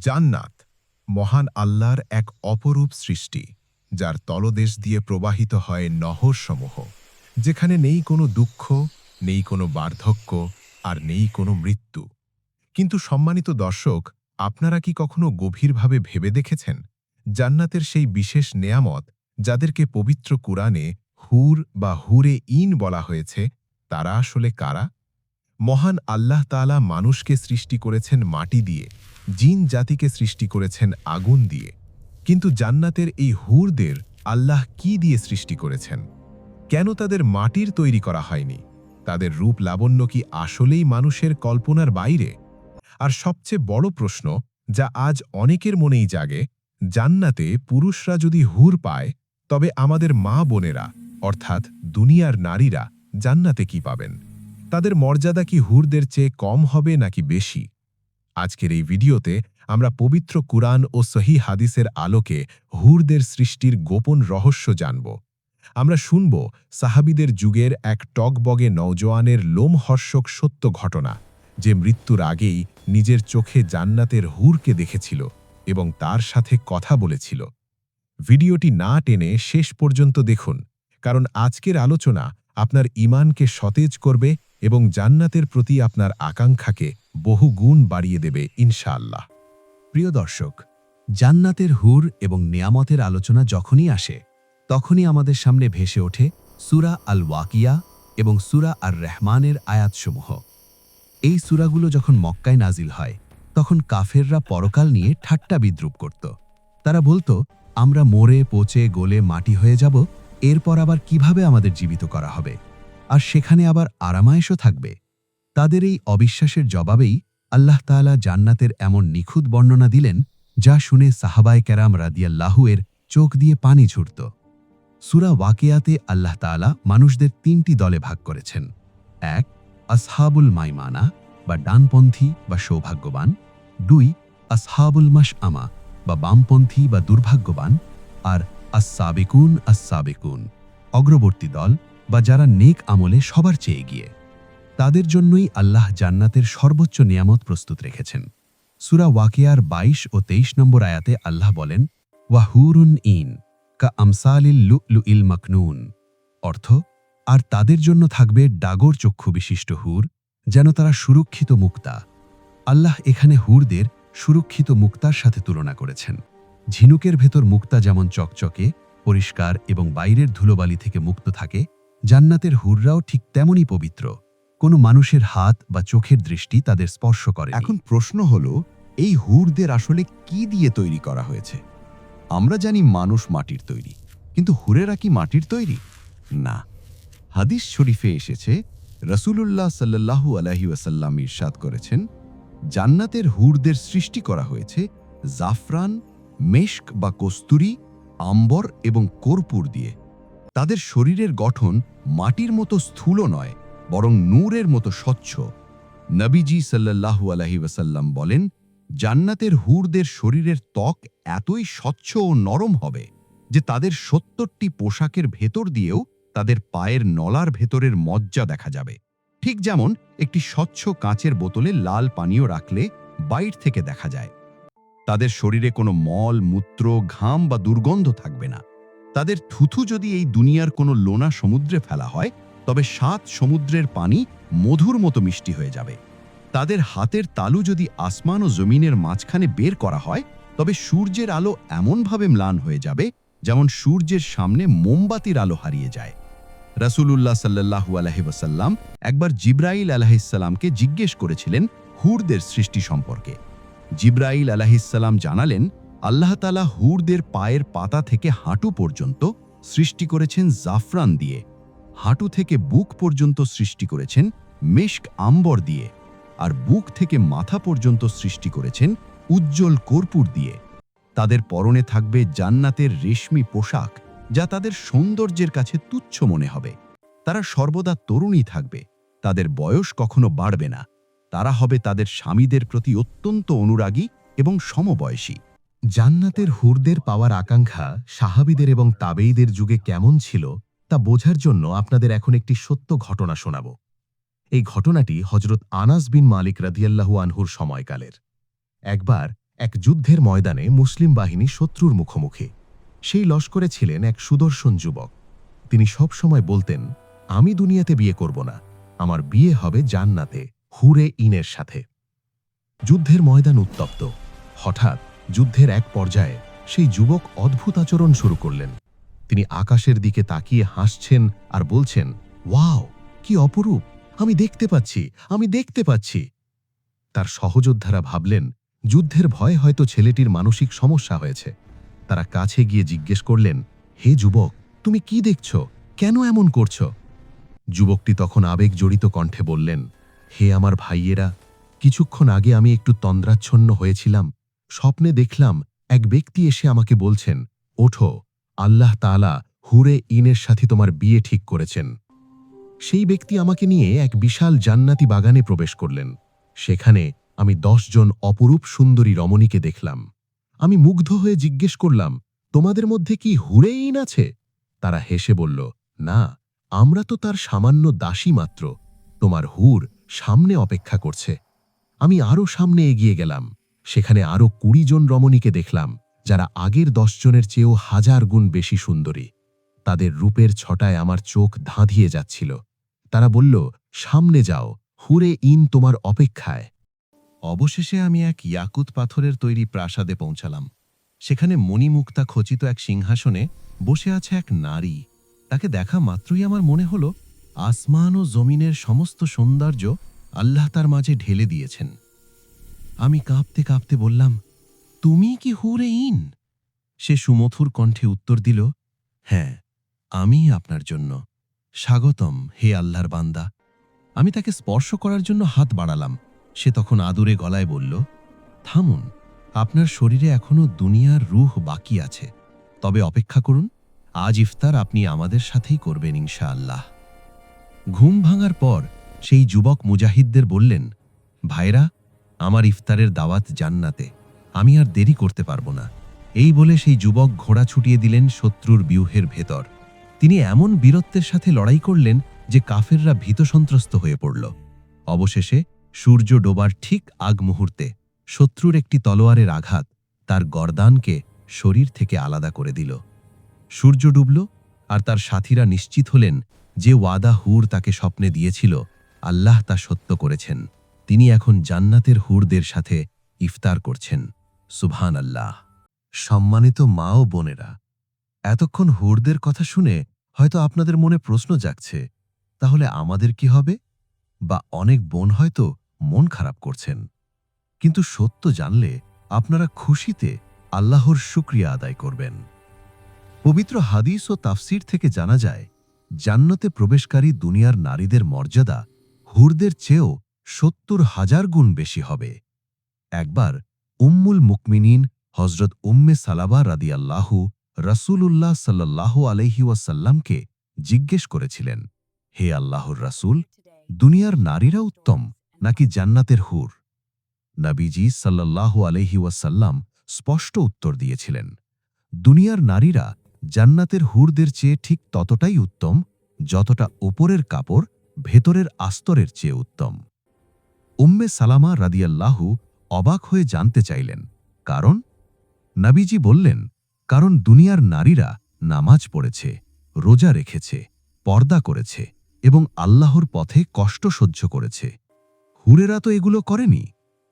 জান্নাত মহান আল্লাহর এক অপরূপ সৃষ্টি, যার তলদেশ দিয়ে প্রবাহিত হয় নহরসমূহ, যেখানে নেই কোনো দুঃখ, নেই কোনো বার্ধক্য আর নেই কোনো মৃত্যু। কিন্তু সম্মানিত দর্শক, আপনারা কি কখনো গভীরভাবে ভেবে দেখেছেন জান্নাতের সেই বিশেষ নেয়ামত যাদেরকে পবিত্র কুরআনে হুর বা হুরে ইন বলা হয়েছে, তারা আসলে কারা? মহান আল্লাহ তাআলা মানুষকে সৃষ্টি করেছেন মাটি দিয়ে, জিন জাতিকে সৃষ্টি করেছেন আগুন দিয়ে। কিন্তু জান্নাতের এই হুরদের আল্লাহ কি দিয়ে সৃষ্টি করেছেন? কেন তাদের মাটির তৈরি করা হয়নি? তাদের রূপ লাবণ্য কি আসলেই মানুষের কল্পনার বাইরে? আর সবচেয়ে বড় প্রশ্ন, যা আজ অনেকের মনেই জাগে, জান্নাতে পুরুষরা যদি হুর পায়, তবে আমাদের মা বোনেরা অর্থাৎ দুনিয়ার নারীরা, জান্নাতে কি পাবেন? তাদের মর্যাদা কি হুরদের চেয়ে কম হবে নাকি বেশি? আজকের এই ভিডিওতে আমরা পবিত্র কুরআন ও সহি হাদিসের আলোকে হুরদের সৃষ্টির গোপন রহস্য জানব। আমরা শুনব সাহাবিদের যুগের এক টকবগে নৌজওয়ানের লোমহর্ষক সত্য ঘটনা, যে মৃত্যুর আগেই নিজের চোখে জান্নাতের হুরকে দেখেছিল এবং তার সাথে কথা বলেছিল। ভিডিওটি না টেনে শেষ পর্যন্ত দেখুন, কারণ আজকের আলোচনা আপনার ইমানকে সতেজ করবে এবং জান্নাতের প্রতি আপনার আকাঙ্ক্ষাকে বহু গুণ বাড়িয়ে দেবে ইনশাআল্লাহ। প্রিয় দর্শক, জান্নাতের হুর এবং নিয়ামতের আলোচনা যখনই আসে, তখনই আমাদের সামনে ভেসে ওঠে সুরা আল ওয়াকিয়া এবং সুরা আর রহমানের আয়াতসমূহ। এই সুরাগুলো যখন মক্কায় নাজিল হয়, তখন কাফেররা পরকাল নিয়ে ঠাট্টা বিদ্রুপ করত। তারা বলতো, আমরা মরে, পচে, গোলে, মাটি হয়ে যাব, এরপর আবার কীভাবে আমাদের জীবিত করা হবে? আর সেখানে আবার আরামায়েশও থাকবে। তাদের এই অবিশ্বাসের জবাবেই আল্লাহ তাআলা জান্নাতের এমন নিখুঁত বর্ণনা দিলেন, যা শুনে সাহাবায় ক্যারাম রাদিয়াল্লাহুয়ের চোখ দিয়ে পানি ঝুরত। সুরা ওয়াকিয়াতে আল্লাহ তাআলা মানুষদের তিনটি দলে ভাগ করেছেন। এক, আসহাবুল মাইমানা বা ডানপন্থী বা সৌভাগ্যবান। দুই, আসহাবুল মাস আমা বা বামপন্থী বা দুর্ভাগ্যবান। আর আসাবেকুন আসাবেকুন অগ্রবর্তী দল বা যারা নেক আমলে সবার চেয়ে গিয়ে তাদের জন্যই আল্লাহ জান্নাতের সর্বোচ্চ নিয়ামত প্রস্তুত রেখেছেন। সুরা ওয়াকিয়ার ২২ ও ২৩ নম্বর আয়াতে আল্লাহ বলেন, ওয়াহুরুন ইন কা আমসালিল লু লু ইল মকনুন। অর্থ, আর তাদের জন্য থাকবে ডাগর চক্ষু বিশিষ্ট হুর, যেন তারা সুরক্ষিত মুক্তা। আল্লাহ এখানে হুরদের সুরক্ষিত মুক্তার সাথে তুলনা করেছেন। ঝিনুকের ভেতর মুক্তা যেমন চকচকে, পরিষ্কার এবং বাইরের ধুলোবালি থেকে মুক্ত থাকে জান্নাতের হুররাও ঠিক তেমনই পবিত্র। কোনো মানুষের হাত বা চোখের দৃষ্টি তাদের স্পর্শ করে এখন প্রশ্ন হলো, এই হুরদের আসলে কি দিয়ে তৈরি করা হয়েছে? আমরা জানি মানুষ মাটির তৈরি, কিন্তু হুরেরা কি মাটির তৈরি? না। হাদিস শরীফে এসেছে, রসুলুল্লাহ সাল্লাহু আলহি ওয়াসাল্লাম ইরশাদ করেছেন, জান্নাতের হুরদের সৃষ্টি করা হয়েছে জাফরান, মেশক বা কস্তুরি, আম্বর এবং কর্পূর দিয়ে। তাদের শরীরের গঠন মাটির মতো স্থূল নয়, বরং নূরের মতো স্বচ্ছ। নবীজি সাল্লাল্লাহু আলহি ওয়াসাল্লাম বলেন, জান্নাতের হুরদের শরীরের ত্বক এতই স্বচ্ছ ও নরম হবে যে তাদের সত্তরটি পোশাকের ভেতর দিয়েও তাদের পায়ের নলার ভেতরের মজ্জা দেখা যাবে। ঠিক যেমন একটি স্বচ্ছ কাঁচের বোতলে লাল পানীয় রাখলে বাইর থেকে দেখা যায়। তাদের শরীরে কোনো মল, মূত্র, ঘাম বা দুর্গন্ধ থাকবে না। তাদের থুথু যদি এই দুনিয়ার কোনো লোনা সমুদ্রে ফেলা হয়, তবে সাত সমুদ্রের পানি মধুর মতো মিষ্টি হয়ে যাবে। তাদের হাতের তালু যদি আসমান ও জমিনের মাঝখানে বের করা হয়, তবে সূর্যের আলো এমনভাবে ম্লান হয়ে যাবে, যেমন সূর্যের সামনে মোমবাতির আলো হারিয়ে যায়। রাসূলুল্লাহ সাল্লাহু আলহি ওসাল্লাম একবার জিব্রাইল আলাহিসাল্লামকে জিজ্ঞেস করেছিলেন হুরদের সৃষ্টি সম্পর্কে। জিব্রাইল আলাহিসাল্লাম জানালেন আল্লাহ তালা হুরদের পায়ের পাতা থেকে হাঁটু পর্যন্ত সৃষ্টি করেছেন জাফরান দিয়ে। হাঁটু থেকে বুক পর্যন্ত সৃষ্টি করেছেন মেশক আম্বর দিয়ে আর বুক থেকে মাথা পর্যন্ত সৃষ্টি করেছেন উজ্জ্বল কর্পূর দিয়ে। তাদের পরনে থাকবে জান্নাতের রেশমি পোশাক, যা তাদের সৌন্দর্যের কাছে তুচ্ছ মনে হবে। তারা সর্বদা তরুণী থাকবে, তাদের বয়স কখনো বাড়বে না। তারা হবে তাদের স্বামীদের প্রতি অত্যন্ত অনুরাগী এবং সমবয়সী। জান্নাতের হুরদের পাওয়ার আকাঙ্ক্ষা সাহাবিদের এবং তাবেইদের যুগে কেমন ছিল, তা বোঝার জন্য আপনাদের এখন একটি সত্য ঘটনা শোনাব। এই ঘটনাটি হজরত আনাস বিন মালিক রাদিয়াল্লাহু আনহুর সময়কালের। একবার এক যুদ্ধের ময়দানে মুসলিম বাহিনী শত্রুর মুখোমুখি। সেই লস্করে ছিলেন এক সুদর্শন যুবক। তিনি সব সময় বলতেন, আমি দুনিয়াতে বিয়ে করব না, আমার বিয়ে হবে জান্নাতে, হুরে ইনের সাথে। যুদ্ধের ময়দান উত্তপ্ত। হঠাৎ যুদ্ধের এক পর্যায়ে সেই যুবক অদ্ভুত আচরণ শুরু করলেন। তিনি আকাশের দিকে তাকিয়ে হাসছেন আর বলছেন, ওয়াও, কি অপরূপ! আমি দেখতে পাচ্ছি, আমি দেখতে পাচ্ছি। তার সহযোদ্ধারা ভাবলেন, যুদ্ধের ভয়ে হয়তো ছেলেটির মানসিক সমস্যা হয়েছে। তারা কাছে গিয়ে জিজ্ঞেস করলেন, হে যুবক, তুমি কি দেখছ? কেন এমন করছ? যুবকটি তখন আবেগ জড়িত কণ্ঠে বললেন, হে আমার ভাইয়েরা, কিছুক্ষণ আগে আমি একটু তন্দ্রাচ্ছন্ন হয়েছিলাম। স্বপ্নে দেখলাম এক ব্যক্তি এসে আমাকে বলছেন, ওঠো, আল্লাহ তাআলা হুরে ইনের সাথে তোমার বিয়ে ঠিক করেছেন। সেই ব্যক্তি আমাকে নিয়ে এক বিশাল জান্নাতি বাগানে প্রবেশ করলেন। সেখানে আমি জন অপরূপ সুন্দরী রমণীকে দেখলাম। আমি মুগ্ধ হয়ে জিজ্ঞেস করলাম, তোমাদের মধ্যে কি হুরে ইন আছে? তারা হেসে বলল, না, আমরা তো তার সামান্য দাসী মাত্র। তোমার হুর সামনে অপেক্ষা করছে। আমি আরও সামনে এগিয়ে গেলাম। সেখানে আরও কুড়ি জন রমণীকে দেখলাম, যারা আগের দশজনের চেয়েও হাজার গুণ বেশি সুন্দরী। তাদের রূপের ছটায় আমার চোখ ধাঁধিয়ে যাচ্ছিল। তারা বলল, সামনে যাও, হুরে ইন তোমার অপেক্ষায়। অবশেষে আমি এক ইয়াকুত পাথরের তৈরি প্রাসাদে পৌঁছালাম। সেখানে মণিমুক্তা খচিত এক সিংহাসনে বসে আছে এক নারী। তাকে দেখা মাত্রই আমার মনে হল, আসমান ও জমিনের সমস্ত সৌন্দর্য আল্লাহ তার মাঝে ঢেলে দিয়েছেন। আমি কাঁপতে কাঁপতে বললাম, তুমি কি হুরে ইন? সে সুমথুর কণ্ঠে উত্তর দিল হ্যাঁ আমি আপনার জন্য। স্বাগতম, হে আল্লাহর বান্দা। আমি তাকে স্পর্শ করার জন্য হাত বাড়ালাম। সে তখন আদুরে গলায় বলল, থামুন, আপনার শরীরে এখনও দুনিয়ার রুহ বাকি আছে। তবে অপেক্ষা করুন, আজ ইফতার আপনি আমাদের সাথেই করবেন ইনশা আল্লাহ ঘুম ভাঙার পর সেই যুবক মুজাহিদদের বললেন, ভাইরা আমার ইফতারের দাওয়াত জান্নাতে। আমি আর দেরি করতে পারব না। এই বলে সেই যুবক ঘোড়া ছুটিয়ে দিলেন শত্রুর বিউহের ভেতর। তিনি এমন বীরত্বের সাথে লড়াই করলেন যে কাফেররা ভীতসন্ত্রস্ত হয়ে পড়ল। অবশেষে সূর্য ডোবার ঠিক আগ মুহূর্তে শত্রুর একটি তলোয়ারের আঘাত তার গরদানকে শরীর থেকে আলাদা করে দিল। সূর্য ডুবল আর তার সাথীরা নিশ্চিত হলেন যে ওয়াদা হুর তাকে স্বপ্নে দিয়েছিল, আল্লাহ তা সত্য করেছেন। তিনি এখন জান্নাতের হুরদের সাথে ইফতার করছেন। সুবহান আল্লাহ সম্মানিত মা ও বোনেরা, এতক্ষণ হুরদের কথা শুনে হয়তো আপনাদের মনে প্রশ্ন জাগছে, তাহলে আমাদের কি হবে? বা অনেক বোন হয়তো মন খারাপ করছেন। কিন্তু সত্য জানলে আপনারা খুশিতে আল্লাহর শুক্রিয়া আদায় করবেন। পবিত্র হাদিস ও তাফসির থেকে জানা যায়, জান্নতে প্রবেশকারী দুনিয়ার নারীদের মর্যাদা হুরদের চেয়েও সত্তর হাজার গুণ বেশি হবে। একবার উম্মুল মুকমিনিন হজরত উম্মে সালাবা রাদিয়াল্লাহু রসুলুল্লাহ সাল্লাহ আলহিউসাল্লামকে জিজ্ঞেস করেছিলেন, হে আল্লাহর রাসূল, দুনিয়ার নারীরা উত্তম নাকি জান্নাতের হুর? নবীজি সাল্লাল্লাহু আলহি ওয়াসাল্লাম স্পষ্ট উত্তর দিয়েছিলেন, দুনিয়ার নারীরা জান্নাতের হুরদের চেয়ে ঠিক ততটাই উত্তম যতটা ওপরের কাপড় ভেতরের আস্তরের চেয়ে উত্তম। উম্মে সালামা রাদিয়াল্লাহু অবাক হয়ে জানতে চাইলেন, কারণ? নবীজি বললেন, কারণ দুনিয়ার নারীরা নামাজ পড়েছে, রোজা রেখেছে, পর্দা করেছে এবং আল্লাহর পথে কষ্ট সহ্য করেছে। হুরেরা তো এগুলো করেনি,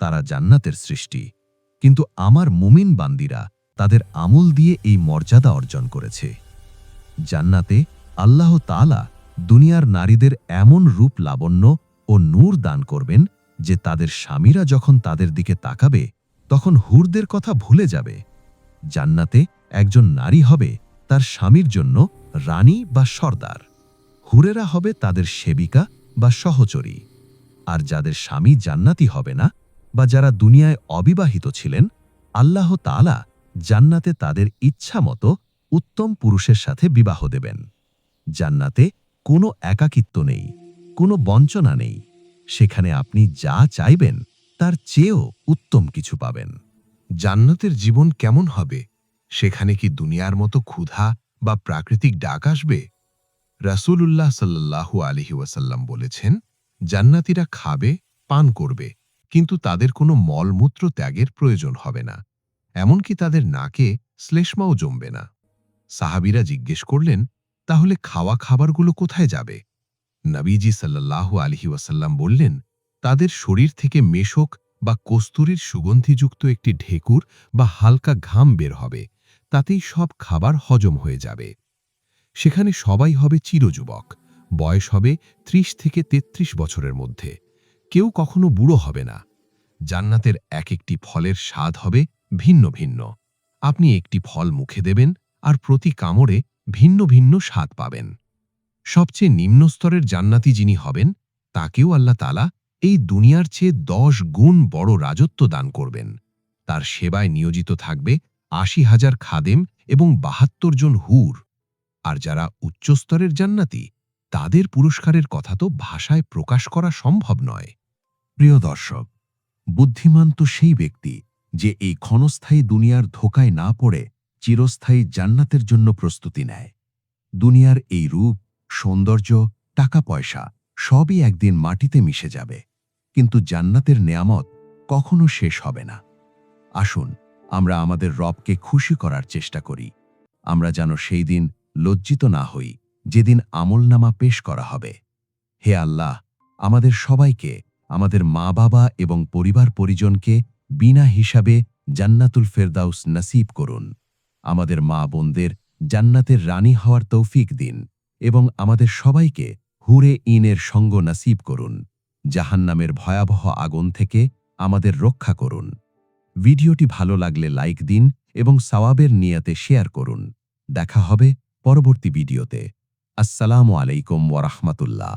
তারা জান্নাতের সৃষ্টি। কিন্তু আমার মুমিন বান্দিরা তাদের আমল দিয়ে এই মর্যাদা অর্জন করেছে। জান্নাতে আল্লাহ তাআলা দুনিয়ার নারীদের এমন রূপ লাবণ্য ও নূর দান করবেন যে তাদের স্বামীরা যখন তাদের দিকে তাকাবে, তখন হুরদের কথা ভুলে যাবে। জান্নাতে একজন নারী হবে তার স্বামীর জন্য রানী বা সর্দার। হুরেরা হবে তাদের সেবিকা বা সহচরী। আর যাদের স্বামী জান্নাতি হবে না বা যারা দুনিয়ায় অবিবাহিত ছিলেন, আল্লাহ তাআলা জান্নাতে তাদের ইচ্ছা মতো উত্তম পুরুষের সাথে বিবাহ দেবেন। জান্নাতে কোনো একাকিত্ব নেই, কোনো বঞ্চনা নেই। সেখানে আপনি যা চাইবেন, তার চেয়েও উত্তম কিছু পাবেন। জান্নাতের জীবন কেমন হবে? সেখানে কি দুনিয়ার মতো ক্ষুধা বা প্রাকৃতিক ডাক আসবে? রাসূলুল্লাহ সাল্লাল্লাহু আলহি ওয়াসাল্লাম বলেছেন, জান্নাতীরা খাবে, পান করবে, কিন্তু তাদের কোনো মলমূত্র ত্যাগের প্রয়োজন হবে না। এমনকি তাদের নাকে শ্লেষ্মাও জমবে না। সাহাবিরা জিজ্ঞেস করলেন, তাহলে খাওয়া খাবারগুলো কোথায় যাবে? নবীজি সাল্লাল্লাহু আলহি ওয়াসাল্লাম বললেন, তাদের শরীর থেকে মেশক বা কস্তুরীর সুগন্ধিযুক্ত একটি ঢেকুর বা হালকা ঘাম বের হবে, তাতেই সব খাবার হজম হয়ে যাবে। সেখানে সবাই হবে চিরযুবক, বয়স হবে ত্রিশ থেকে ৩৩ বছরের মধ্যে, কেউ কখনো বুড়ো হবে না। জান্নাতের এক একটি ফলের স্বাদ হবে ভিন্ন ভিন্ন। আপনি একটি ফল মুখে দেবেন আর প্রতি কামড়ে ভিন্ন ভিন্ন স্বাদ পাবেন। সবচেয়ে নিম্ন স্তরের জান্নাতি যিনি হবেন, তাকেও আল্লাহ তালা এই দুনিয়ার চেয়ে দশ গুণ বড় রাজত্ব দান করবেন। তার সেবায় নিয়োজিত থাকবে আশি হাজার খাদেম এবং বাহাত্তর জন হুর। আর যারা উচ্চস্তরের জান্নাতি, তাদের পুরস্কারের কথা তো ভাষায় প্রকাশ করা সম্ভব নয়। প্রিয় দর্শক, বুদ্ধিমান তো সেই ব্যক্তি যে এই ক্ষণস্থায়ী দুনিয়ার ধোকায় না পড়ে চিরস্থায়ী জান্নাতের জন্য প্রস্তুতি নেয়। দুনিয়ার এই রূপ সৌন্দর্য টাকা পয়সা সবই একদিন মাটিতে মিশে যাবে। কিন্তু জান্নাতের নেয়ামত কখনো শেষ হবে না। আসুন, আমরা আমাদের রবকে খুশি করার চেষ্টা করি। আমরা যেন সেই দিন লজ্জিত না হই, যেদিন আমলনামা পেশ করা হবে। হে আল্লাহ, আমাদের সবাইকে, আমাদের মা বাবা এবং পরিবার পরিজনকে বিনা হিসাবে জান্নাতুল ফেরদাউস নসিব করুন। আমাদের মা বোনদের জান্নাতের রানী হওয়ার তৌফিক দিন। এবং আমাদের সবাইকে হুরে ইনের সঙ্গ নাসিব করুন, জাহান্নামের ভয়াবহ আগুন থেকে আমাদের রক্ষা করুন। ভিডিওটি ভালো লাগলে লাইক দিন এবং সওয়াবের নিয়াতে শেয়ার করুন। দেখা হবে পরবর্তী ভিডিওতে। আসসালামু আলাইকুম ওয়ারাহমাতুল্লাহ